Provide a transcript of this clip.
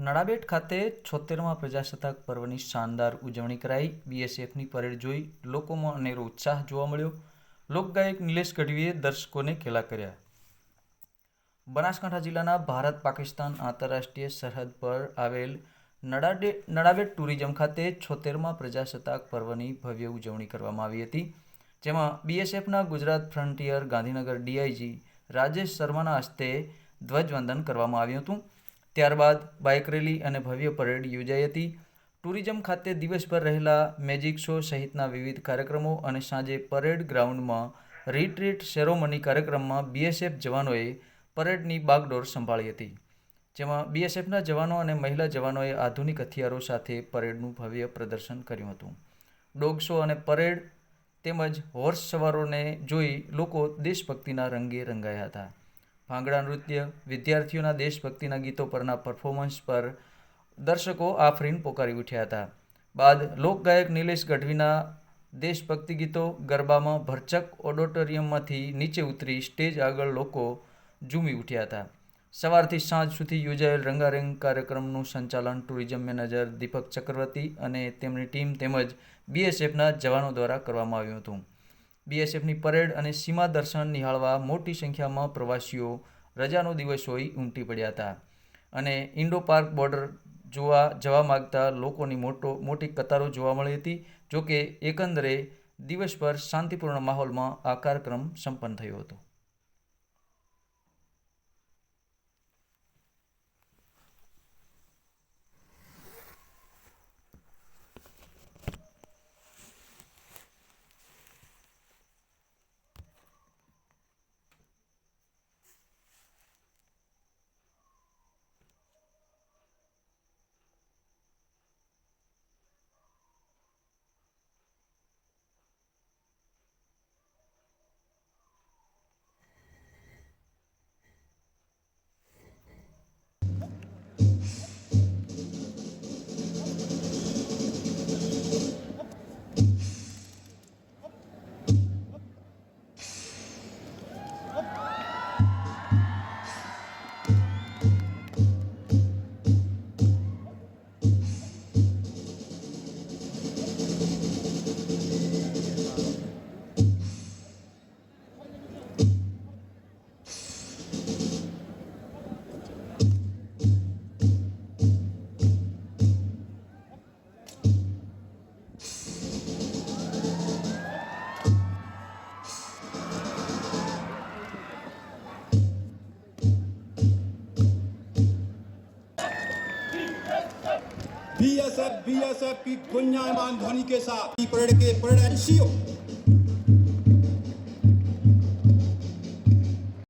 નડાબેટ ખાતે છોતેરમા પ્રજાસત્તાક પર્વની શાનદાર ઉજવણી કરાઈ. બીએસએફની પરેડ જોઈ લોકોમાં અનેરો ઉત્સાહ જોવા મળ્યો. લોકગાયક નિલેશ ગઢવીએ દર્શકોને ખેલા કર્યા. બનાસકાંઠા જિલ્લાના ભારત પાકિસ્તાન આંતરરાષ્ટ્રીય સરહદ પર આવેલ નડાડે નડાબેટ ટુરિઝમ ખાતે છોતેરમા પ્રજાસત્તાક પર્વની ભવ્ય ઉજવણી કરવામાં આવી હતી, જેમાં બીએસએફના ગુજરાત ફ્રન્ટિયર ગાંધીનગર ડીઆઈજી રાજેશ શર્માના હસ્તે ધ્વજવંદન કરવામાં આવ્યું હતું. ત્યારબાદ બાઇક રેલી અને ભવ્ય પરેડ યોજાઈ હતી. ટુરિઝમ ખાતે દિવસભર રહેલા મેજિક શો સહિતના વિવિધ કાર્યક્રમો અને સાંજે પરેડ ગ્રાઉન્ડમાં રીટ્રીટ સેરોમની કાર્યક્રમમાં બીએસએફ જવાનોએ પરેડની બાગડોર સંભાળી હતી. જેમાં બીએસએફના જવાનો અને મહિલા જવાનોએ આધુનિક હથિયારો સાથે પરેડનું ભવ્ય પ્રદર્શન કર્યું હતું. ડોગ શો અને પરેડ તેમજ હોર્સ સવારોને જોઈ લોકો દેશભક્તિના રંગે રંગાયા હતા. ભાંગડા નૃત્ય, વિદ્યાર્થીઓના દેશભક્તિના ગીતો પરના પરફોર્મન્સ પર દર્શકો આફરીન પોકારી ઉઠ્યા હતા. બાદ લોકગાયક નિલેશ ગઢવીના દેશભક્તિ ગીતો ગરબામાં ભરચક ઓડિટોરિયમમાંથી નીચે ઉતરી સ્ટેજ આગળ લોકો ઝૂમી ઉઠ્યા હતા. સવારથી સાંજ સુધી યોજાયેલ રંગારંગ કાર્યક્રમનું સંચાલન ટુરિઝમ મેનેજર દીપક ચક્રવર્તી અને તેમની ટીમ તેમજ બીએસએફના જવાનો દ્વારા કરવામાં આવ્યું હતું. બીએસએફની પરેડ અને સીમા દર્શન નિહાળવા મોટી સંખ્યામાં પ્રવાસીઓ રજાનો દિવસ હોઈ ઉમટી પડ્યા હતા. અને ઇન્ડો પાર્ક બોર્ડર જોવા જવા માગતા લોકોની મોટો, મોટી કતારો જોવા મળી હતી, જોકે એકંદરે દિવસભર શાંતિપૂર્ણ માહોલમાં આ કાર્યક્રમ સંપન્ન થયો હતો. बीएसएफ बीएसएफ की गुंजायमान ध्वनि के साथ परेड के परेड एनसीओ